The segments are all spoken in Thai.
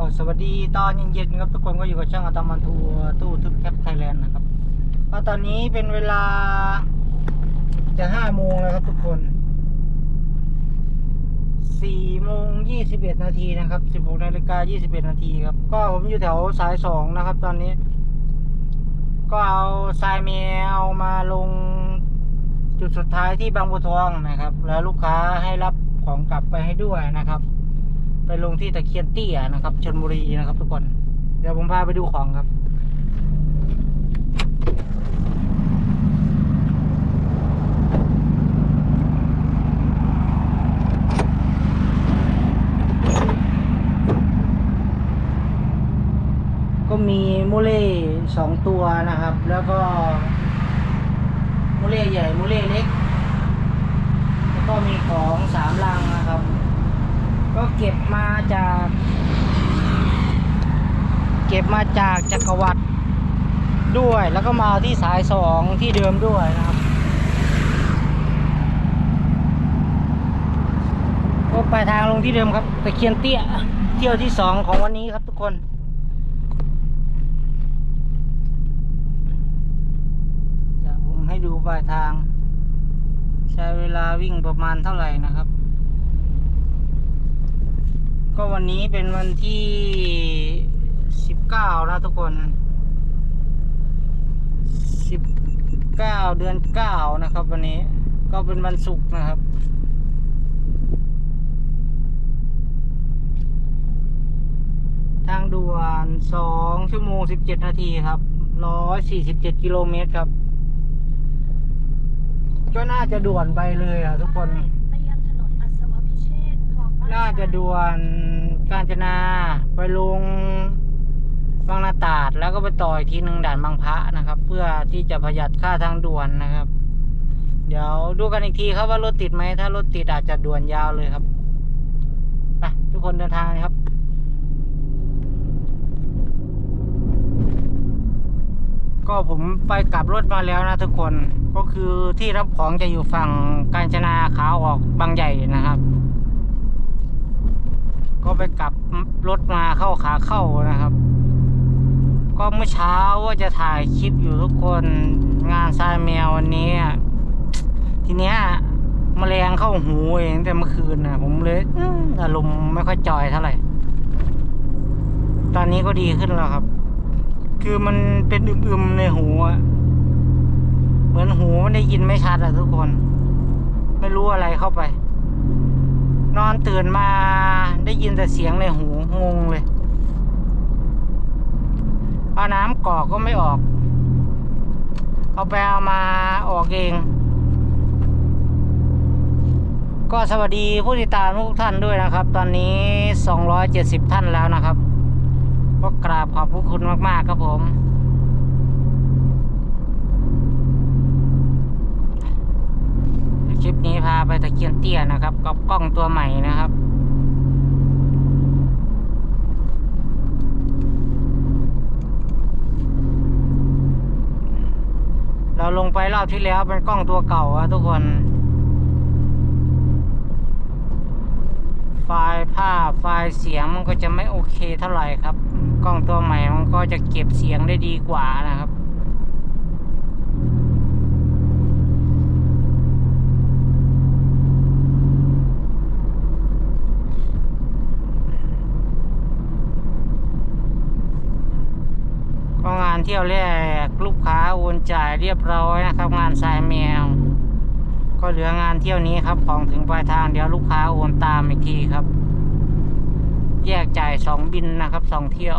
ก็สวัสดีตอนเย็นๆครับทุกคนก็อยู่กับช่างอัตมันทัวร์ตู้ทึบแคปไทยแลนด์นะครับก็ตอนนี้เป็นเวลาจะห้าโมงแล้วครับทุกคนสี่โมงยี่สิบเอ็ดนาทีนะครับสิบหกนาฬิกายี่สิบเอ็ดนาทีครับ ก็ผมอยู่แถวสายสองนะครับ ตอนนี้ ก็เอาทรายเมลมาลงจุดสุดท้ายที่บางบัวทองนะครับ แล้วลูกค้าให้รับของกลับไปให้ด้วยนะครับ ไปลงที่ตะเคียนเตี้ยนะครับชนบุรีนะครับ ทุกคน เดี๋ยวผมพาไปดูของครับก็มีโมเล่สองตัวนะครับ แล้วก็โมเล่ใหญ่โมเล่เล็ก แล้วก็มีของสามลังนะครับ ก็เก็บมาจาก เก็บมาจากจักรวรรดิด้วย แล้วก็มาที่สายสองที่เดิมด้วยนะครับ ก็ไปทางลงที่เดิมครับตะเคียนเตี้ยเที่ยวที่สองของวันนี้ครับทุกคนจะผมให้ดูปลายทาง ใช้เวลาวิ่งประมาณเท่าไหร่นะครับ ก็วันนี้เป็นวันที่สิบเก้านะทุกคนสิบเก้าเดือนเก้านะครับ วันนี้ก็เป็นวันศุกร์นะครับ ทางด่วนสองชั่วโมงสิบเจ็ดนาทีครับร้อยสี่สิบเจ็ดกิโลเมตรครับ ก็น่าจะด่วนไปเลยอะทุกคนนอัศวพิเชษฐ์คลองบ้ น่าจะด่วนกาญจนาไปลงบางนาตาดแล้วก็ไปต่ออีกทีหนึ่งด่านบางพระนะครับ เพื่อที่จะประหยัดค่าทางด่วนนะครับ เดี๋ยวดูกันอีกทีครับว่ารถติดไหมถ้ารถติดอาจจะด่วนยาวเลยครับไปทุกคนเดินทางครับก็ผมไปกลับรถมาแล้วนะทุกคนก็คือที่รับของจะอยู่ฝั่งกาญจนาขาออกบางใหญ่นะครับ ก็ไปกลับรถมาเข้าขาเข้านะครับ ก็เมื่อเช้าว่าจะถ่ายคลิปอยู่ทุกคนงานทรายแมววันนี้อะทีเนี้ยมแมลงเข้าหูเองแต่เมื่อคืนนะผมเลยออารมณ์ไม่ค่อยจอยเท่าไหร่ ตอนนี้ก็ดีขึ้นแล้วครับ คือมันเป็นอึมๆในหูอะเหมือนหูไมันได้ยินไม่ชัดอะทุกคน ไม่รู้อะไรเข้าไป นอนตื่นมาได้ยินแต่เสียงในหูงงเลยเอาน้ำกอกก็ไม่ออก เอาไปเอามาออกเอง ก็สวัสดีผู้ติดตามทุกท่านด้วยนะครับ ตอนนี้ 270 ท่านแล้วนะครับ ก็กราบขอบพระคุณมาก ๆ ครับผม คลิปนี้พาไปตะเคียนเตี้ยนะครับกับกล้องตัวใหม่นะครับเราลงไปรอบที่แล้วเป็นกล้องตัวเก่าอะทุกคน ไฟล์ภาพไฟล์เสียงมันก็จะไม่โอเคเท่าไหร่ครับ กล้องตัวใหม่มันก็จะเก็บเสียงได้ดีกว่านะครับ ก็งาน เที่ยวแรกลูกค้าโอนจ่ายเรียบร้อยนะครับ งานทรายแมว ก็เหลืองานเที่ยวนี้ครับของถึงปลายทางเดี๋ยวลูกค้าโอนตามอีกทีครับ แยกจ่ายสองบินนะครับสองเที่ยว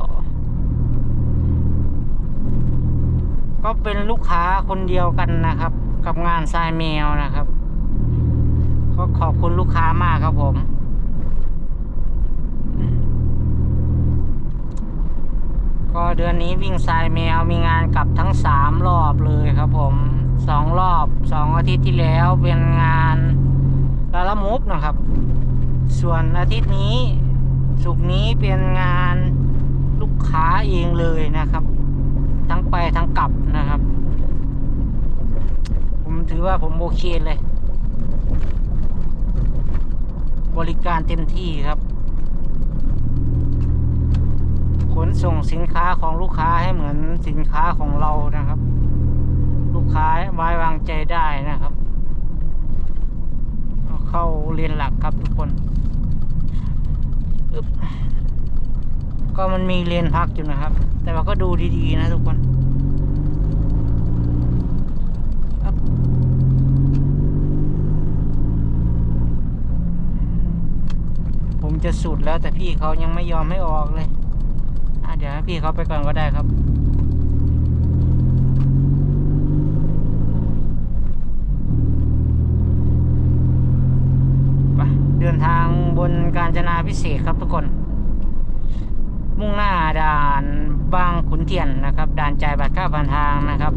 ก็เป็นลูกค้าคนเดียวกันนะครับ กับงานทรายแมวนะครับ ก็ขอบคุณลูกค้ามากครับผม ก็เดือนนี้วิ่งทรายแมวมีงานกลับทั้งสามรอบเลยครับผมสองรอบสองอาทิตย์ที่แล้วเป็นงานลาละมุบนะครับ ส่วนอาทิตย์นี้สุกนี้เป็นงานลูกค้าเองเลยนะครับ ทั้งไปทั้งกลับนะครับ ผมถือว่าผมโอเคเลย บริการเต็มที่ครับ นส่งสินค้าของลูกค้าให้เหมือนสินค้าของเรานะครับ ลูกค้าไว้วางใจได้นะครับ เข้าเรียนหลักครับทุกคนก็มันมีเรียนพักอยู่นะครับ แต่ว่าก็ดูดีๆนะทุกคนผมจะสุดแล้วแต่พี่เขายังไม่ยอมให้ออกเลย เดี๋ยวให้พี่เขาไปก่อนก็ได้ครับไปเดินทางบนกาญจนาพิเศษครับทุกคน มุ่งหน้าด่านบางขุนเทียนนะครับ ด่านจ่ายบัตรค่าผ่านทางนะครับ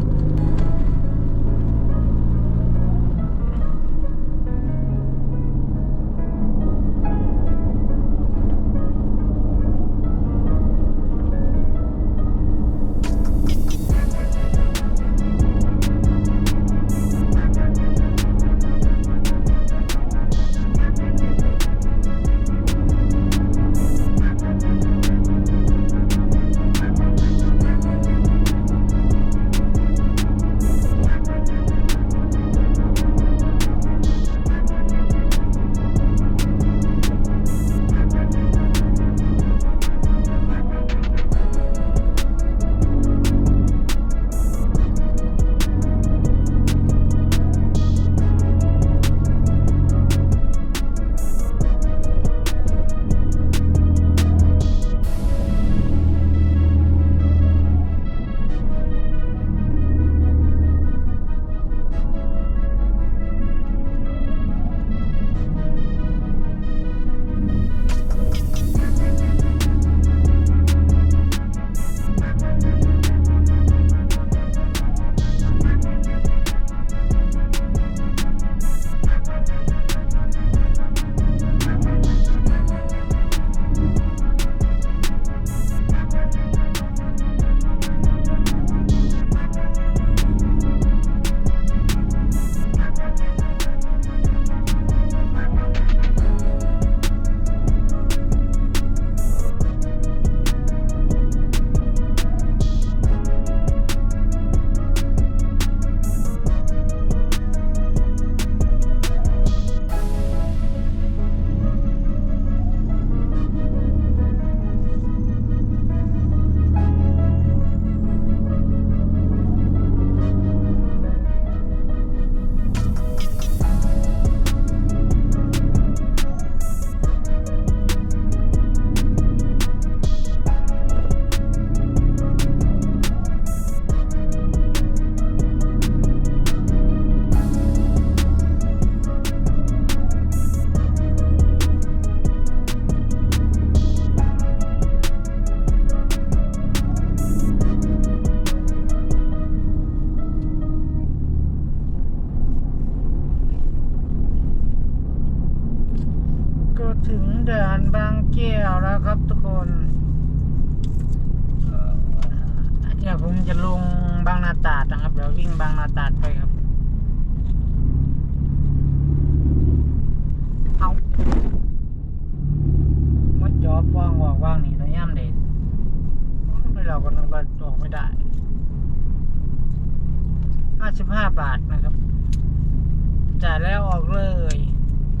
จ่ายแล้วออกเลย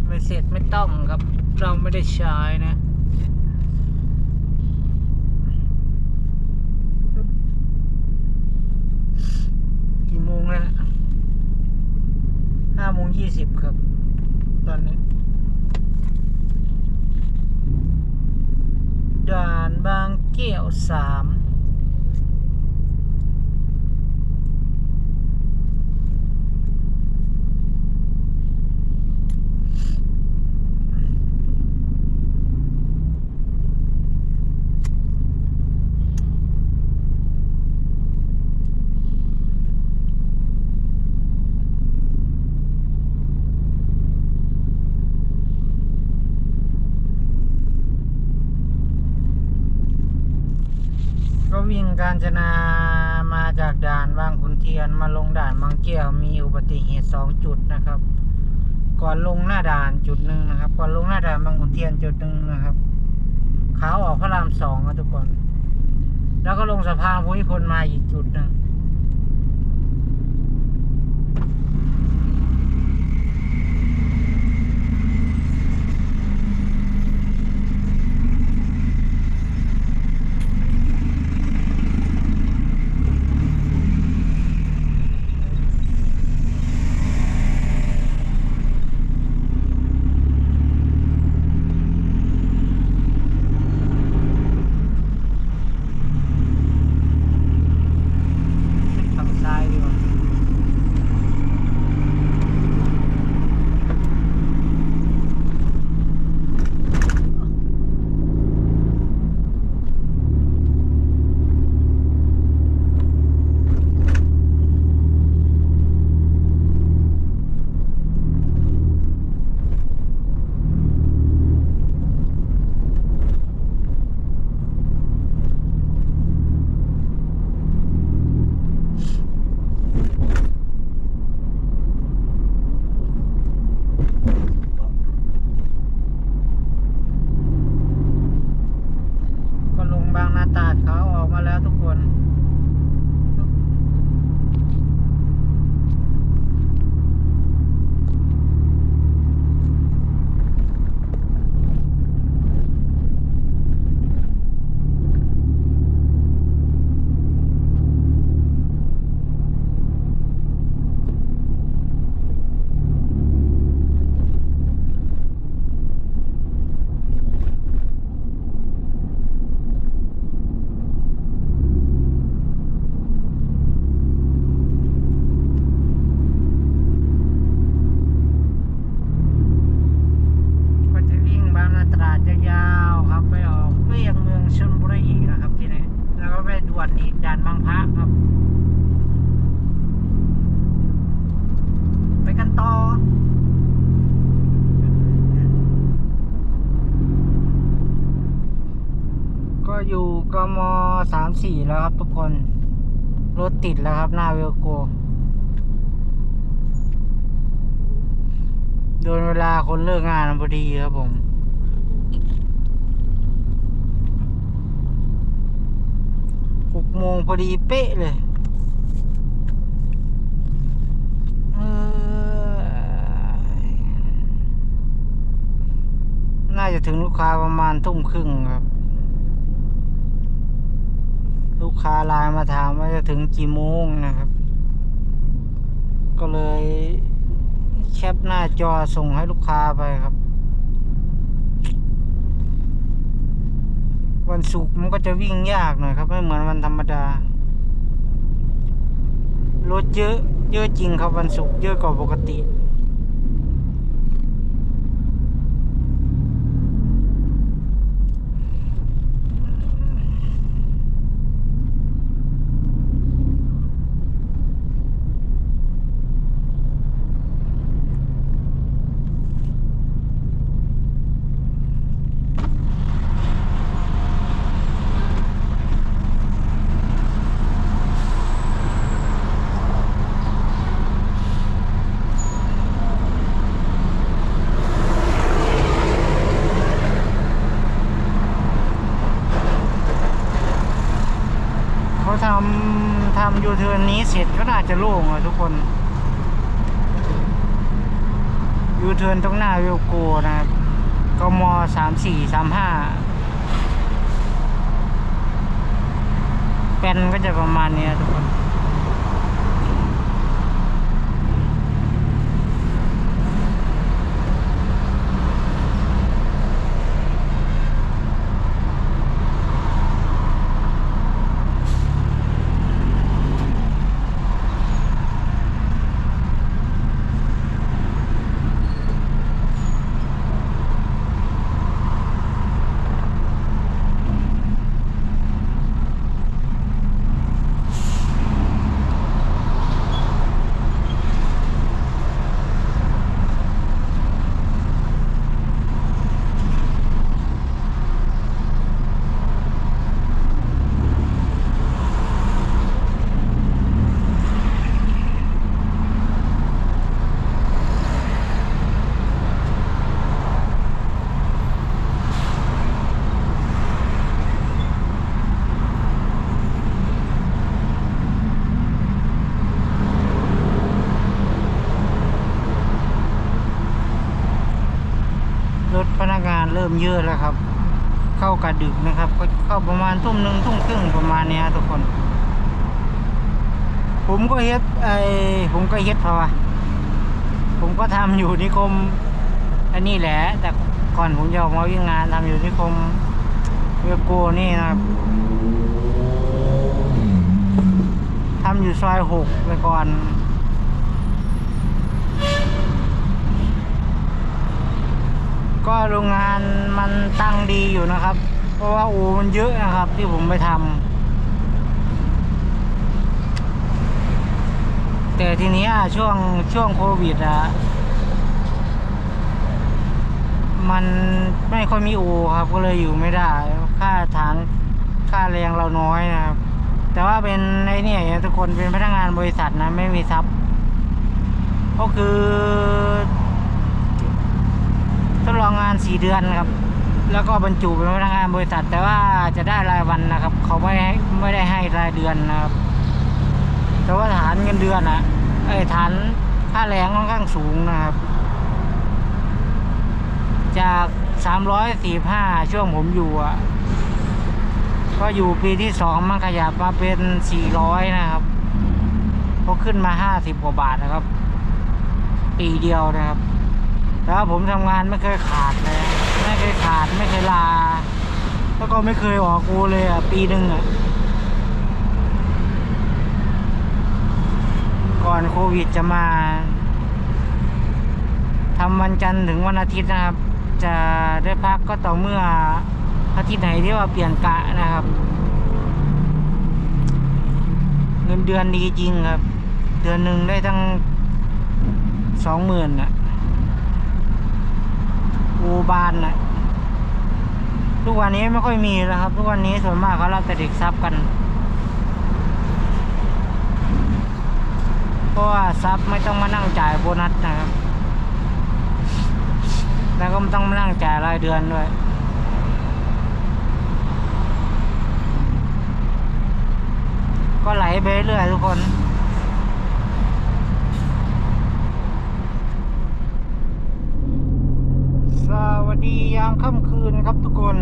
ไม่เสร็จไม่ต้องครับ เราไม่ได้ใช้นะกี่โมงแล้วนะห้าโมงยี่สิบครับ ตอนนี้ด่านบางเกี้ยวสาม ก็วิ่งการจนามาจากด่านบางขุนเทียนมาลงด่านบางเกี้ยวมีอุบัติเหตุสองจุดนะครับ ก่อนลงหน้าด่านจุดหนึ่งนะครับ ก่อนลงหน้าด่านบางขุนเทียนจุดหนึ่งนะครับขาออกพระรามสองนะทุกคน แล้วก็ลงสะพานภูมิพลมาอีกจุดหนึ่ง งานพอดีครับผม หกโมงพอดีเป๊ะเลยเอ้ยน่าจะถึงลูกค้าประมาณทุ่มครึ่งครับ ลูกค้าไลน์มาถามว่าจะถึงกี่โมงนะครับ ก็เลย แคปหน้าจอส่งให้ลูกค้าไปครับ วันศุกร์มันก็จะวิ่งยากหน่อยครับ ไม่เหมือนวันธรรมดารถเยอะ เยอะจริงครับวันศุกร์เยอะกว่าปกติ เขาทำทำยูเทิร์ นนี้เสร็จก็น่าจะโล่งอะทุกคนยูเทิร์นตรงหน้าวิวโกนะครับกมสามสี่สามห้าเป็นก็จะประมาณนี้นะทุกคน ก ริ่มเยอะแล้วครับ เข้ากะดึกนะครับ ก็เข้าประมาณทุ่มหนึ่งทุ่มครึ่งประมาณเนี้ยทุกคน ผมก็เฮ็ดไอผมก็เฮ็ดเพราะว่าผมก็ทำอยู่นิคม อันนี้แหละ แต่ก่อนผมจะออกมาวิ่งงานทำอยู่นิคมเวโกนี่นะครับทำอยู่ซอยหกไปก่อน ก็โรงงานมันตั้งดีอยู่นะครับ เพราะว่าอูมันเยอะนะครับ ที่ผมไปทำแต่ทีนี้ช่วงช่วงโควิดอะมันไม่ค่อยมีอูครับ ก็เลยอยู่ไม่ได้ ค่าฐานค่าแรงเราน้อยนะครับ แต่ว่าเป็นไอ้นี่ทุกคนเป็นพนักงานบริษัทนะไม่มีทรัพย์ก็คือ ทดลองงานสี่เดือนครับ แล้วก็บรรจุเป็นพนักงานบริษัท แต่ว่าจะได้รายวันนะครับ เขาไม่ให้ไม่ได้ให้รายเดือนนะครับ แต่ว่าฐานเงินเดือนอะไอ้ฐานค่าแรงค่อนข้างสูงนะครับ จากสามร้อยสี่ห้าช่วงผมอยู่อะก็อยู่ปีที่สองมันขยับมาเป็นสี่ร้อยนะครับก็ขึ้นมาห้าสิบกว่าบาทนะครับ ปีเดียวนะครับ แล้วผมทำงานไม่เคยขาดเลยไม่เคยขาดไม่เคยลา แล้วก็ไม่เคยออกกูเลยอะปีหนึ่งอะก่อนโควิดจะมาทำวันจันทร์ถึงวันอาทิตย์นะครับ จะได้พักก็ต่อเมื่ออาทิตย์ไหนที่ว่าเปลี่ยนกะนะครับ เงินเดือนดีจริงครับ เดือนหนึ่งได้ตั้งสองหมื่นอะ อูบานนะทุกวันนี้ไม่ค่อยมีแล้วครับ ทุกวันนี้ส่วนมากเขารับแต่เด็กซับกันเพราะว่าซับไม่ต้องมานั่งจ่ายโบนัสนะครับ แล้วก็ไม่ต้องมานั่งจ่ายรายเดือนด้วยก็ไหลไปเรื่อยทุกคน ส วัสดียามค่ำคืนครับทุกคน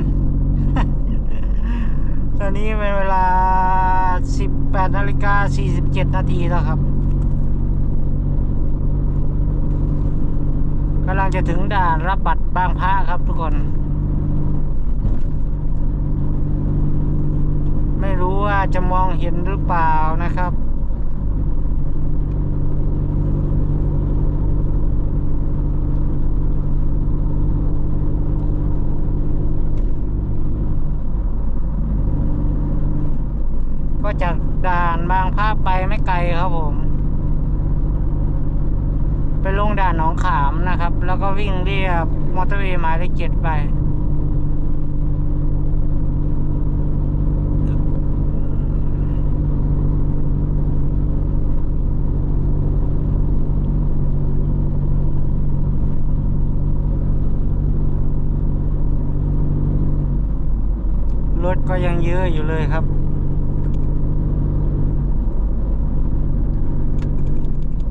ตอนนี้เป็นเวลา 18นาฬิกา47 นาทีแล้วครับกำลังจะถึงด่านรับบัตรบางพระครับทุกคน ไม่รู้ว่าจะมองเห็นหรือเปล่านะครับ ก็จากด่านบางพระไปไม่ไกลครับผม ไปลงด่านหนอง ขามนะครับ แล้วก็วิ่งเรียบมอเตอร์เวย์หมายเลขเจ็ดไป รถก็ยังเยอะอยู่เลยครับ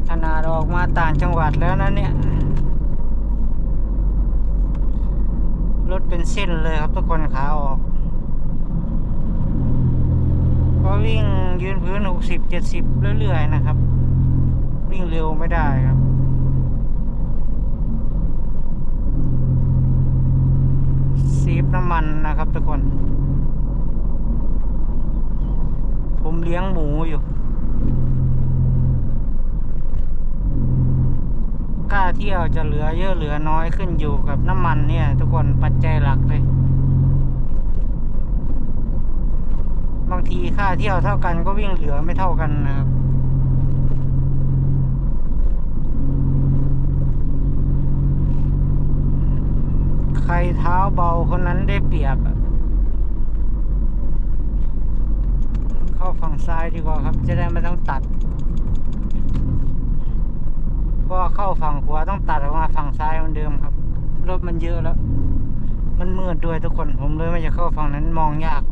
ขนาด ออกมาต่างจังหวัดแล้วนะเนี่ย รถเป็นเส้นเลยครับทุกคนขาออก ก็วิ่งยืนพื้นหกสิบเจ็ดสิบเรื่อยๆ นะครับ วิ่งเร็วไม่ได้ครับซีฟน้ำมันนะครับทุกคน ผมเลี้ยงหมูอยู่ ค่าเที่ยวจะเหลือเยอะเหลือน้อยขึ้นอยู่กับน้ำมันเนี่ย ทุกคนปัจจัยหลักเลย บางทีค่าเที่ยวเท่ากันก็วิ่งเหลือไม่เท่ากันนะครับใครเท้าเบาคนนั้นได้เปรียบ เข้าฝั่งซ้ายดีกว่าครับ จะได้ไม่ต้องตัด พราะว่าเข้าฝั่งขวาต้องตัดออกมาฝั่งซ้ายเหมือนเดิมครับ รถมันเยอะแล้ว มันมืดด้วยทุกคนผมเลยไม่จะเข้าฝั่งนั้นมองยาก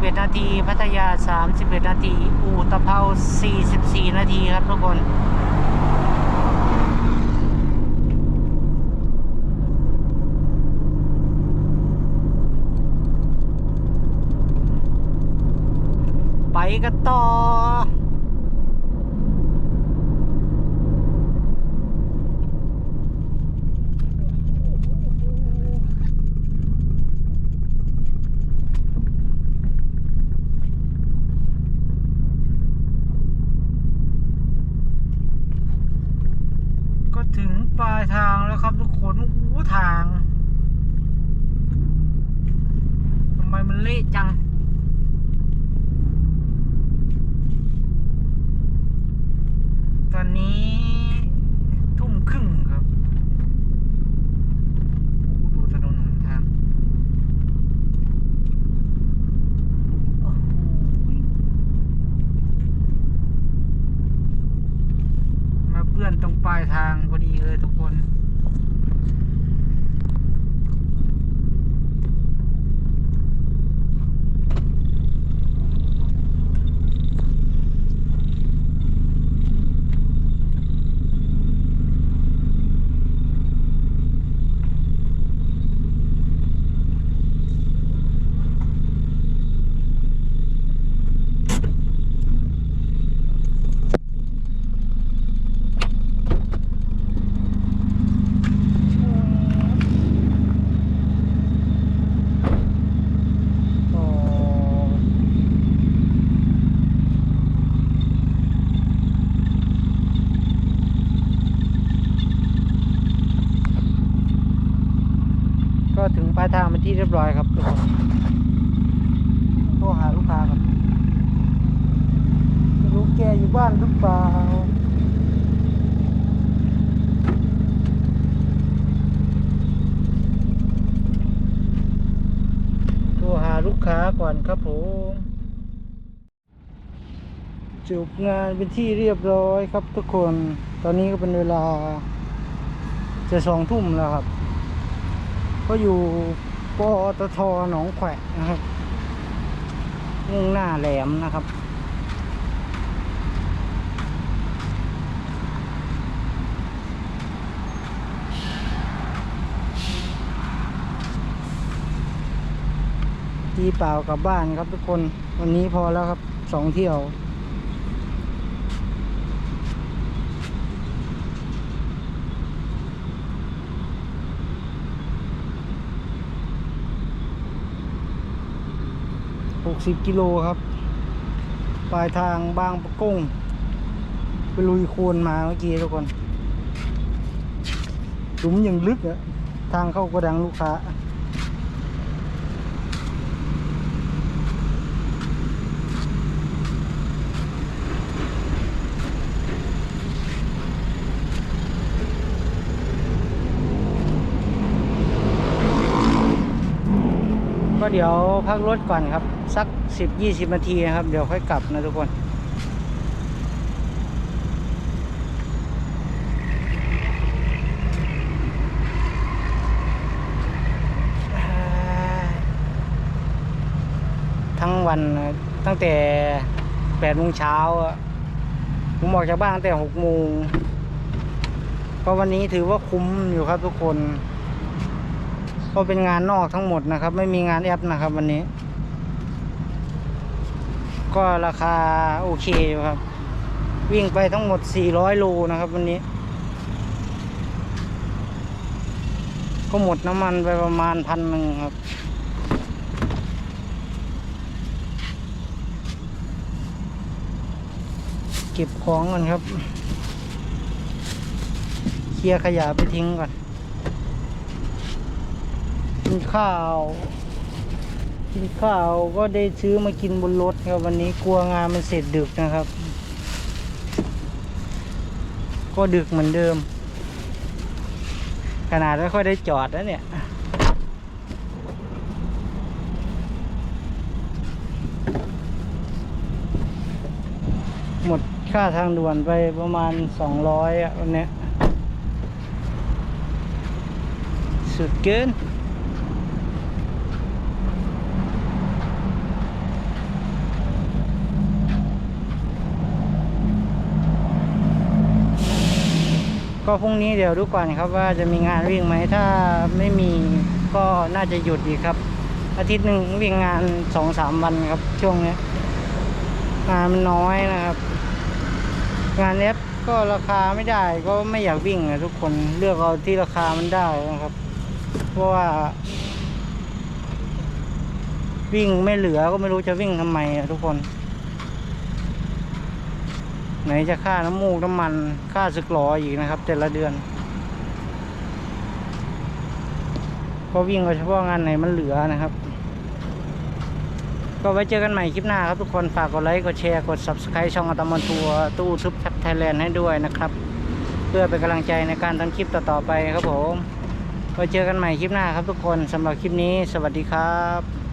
31 นาที พัทยา 31 นาที อู่ตะเภา 44 นาทีครับทุกคนไปกันต่อ ก็ถึงปลายทางแล้วครับทุกคนโอ้โหทางทำไมมันเละจัง ตอนนี้ทุ่มครึ่งครับโอ้โหดูถนนหนทางโอ้โหมาเพื่อนตรงปลายทางพอดีเลยทุกคน ก็ก็ถึงปลายทางเป็นที่เรีย บร้อยครับทุกคนโทรหาลูกค้าครับรู้แกอยู่บ้านหรือเปล่าโทรหาลูกค้าก่อนครับผมจบงานเป็นที่เรียบร้อยครับทุกคน ตอนนี้ก็เป็นเวลาจะสองทุ่มแล้วครับ ก็อยู่ ปตทหนองแขวนะครับมุ่งหน้าแหลมนะครับตีเปล่ากลับบ้านครับทุกคนวันนี้พอแล้วครับสองเที่ยว หกสิบกิโลครับ ปลายทางบางประกง ไปลุยโคลนมาเมื่อกี้ทุกคนหลุมยังลึกอะทางเข้ากระดังลูกค้า ก็เดี๋ยวพักรถก่อนครับ สักสิบยี่สิบนาทีนะครับ เดี๋ยวค่อยกลับนะทุกคนทั้งวันตั้งแต่แปดโมงเช้าผมออกจากบ้านตั้งแต่หกโมงก็วันนี้ถือว่าคุ้มอยู่ครับทุกคน ก็เป็นงานนอกทั้งหมดนะครับ ไม่มีงานแอปนะครับวันนี้ ก็ราคาโอเคอยู่ครับ วิ่งไปทั้งหมด 400 โลนะครับวันนี้ ก็หมดน้ำมันไปประมาณพันหนึ่งครับเก็บของก่อนครับ เคลียร์ขยะไปทิ้งก่อน กินข้าว กินข้าวก็ได้ซื้อมากินบนรถครับวันนี้กลัวงานมันเสร็จดึกนะครับ ก็ดึกเหมือนเดิม ขนาดไม่ค่อยได้จอดแล้วเนี่ยหมดค่าทางด่วนไปประมาณสองร้อยอะวันนี้สุดเกิน ก็พรุ่งนี้เดี๋ยวดูก่อนครับว่าจะมีงานวิ่งไหมถ้าไม่มีก็น่าจะหยุดอีกครับ อาทิตย์หนึ่งวิ่งงานสองสามวันครับช่วงนี้งานมันน้อยนะครับ งานเนี้ยก็ราคาไม่ได้ก็ไม่อยากวิ่งอะทุกคนเลือกเอาที่ราคามันได้นะครับ เพราะว่า วิ่งไม่เหลือก็ไม่รู้จะวิ่งทำไมอะทุกคน ไหนจะค่าน้ำมูกน้ำมันค่าสึกหรออีกนะครับ แต่ละเดือนก็วิ่งเอาเฉพาะงานไหนมันเหลือนะครับ ก็ไว้เจอกันใหม่คลิปหน้าครับทุกคนฝากกดไลค์กดแชร์กด subscribe ช่องอัตมอนทัวร์ตู้ซุปทับไทยแลนด์ให้ด้วยนะครับ เพื่อเป็นกำลังใจในการทำคลิปต่อๆไปครับผมไว้เจอกันใหม่คลิปหน้าครับทุกคนสำหรับคลิปนี้ สวัสดีครับ